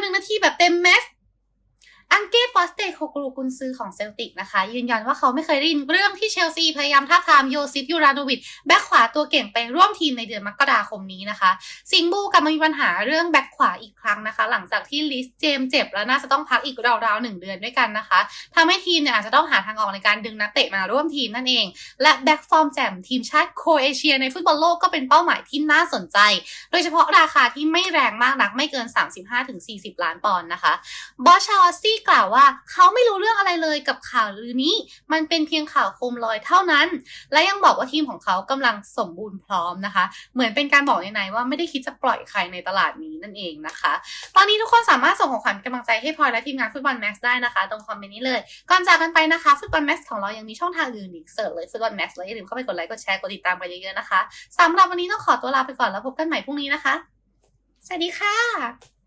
หนึ่งนาทีแบบเต็มแม็กซ์อังเก้ฟอสเต โคกรูกุนซือของเซลติกนะคะ ยืนยันว่าเขาไม่เคยได้ยินเรื่องที่เชลซีพยายามท้าทามโยซิฟยูราโนวิชแบ็คขวาตัวเก่งไปร่วมทีมในเดือนมกราคมนี้นะคะสิงบูกลับมามีปัญหาเรื่องแบ็คขวาอีกครั้งนะคะ หลังจากที่ลิสเจมเจ็บแล้วน่าจะต้องพักอีกราวๆหนึ่งเดือนด้วยกันนะคะทำให้ทีมเนี่ยอาจจะต้องหาทางออกในการดึงนักเตะมาร่วมทีมนั่นเอง และแบ็คฟอร์มแจ่มทีมชาติโคเอเชีย ในฟุตบอลโลกก็เป็นเป้าหมายที่น่าสนใจ โดยเฉพาะราคาที่ไม่แรงมากนักไม่เกิน 35-40 ล้านปอนด์นะคะบอชาวออสซี่กล่าวว่าเขาไม่รู้เรื่องอะไรเลยกับข่าวลือนี้ มันเป็นเพียงข่าวโคมลอยเท่านั้น และยังบอกว่าทีมของเขากำลังสมบูรณ์พร้อมนะคะ เหมือนเป็นการบอกในๆว่าไม่ได้คิดจะปล่อยใครในตลาดนี้นั่นเองนะคะ ตอนนี้ทุกคนสามารถส่งของขวัญกำลังใจให้พลอยและทีมงานฟุตบอลแม็กซ์ได้นะคะ ตรงคอมเมนต์นี้เลย ก่อนจากกันไปนะคะฟุตบอลแม็กซ์ของเรายังมีช่องทางอื่นอีกเสิร์ชเลยฟุตบอลแม็กซ์แล้วอย่าลืมเข้าไปกดไลค์กดแชร์กดติดตามกันเยอะๆนะคะสำหรับวันนี้ต้องขอตัวลาไปก่อนแล้วพบกันใหม่พรุ่งนี้นะคะ สวัสดีค่ะ